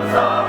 감사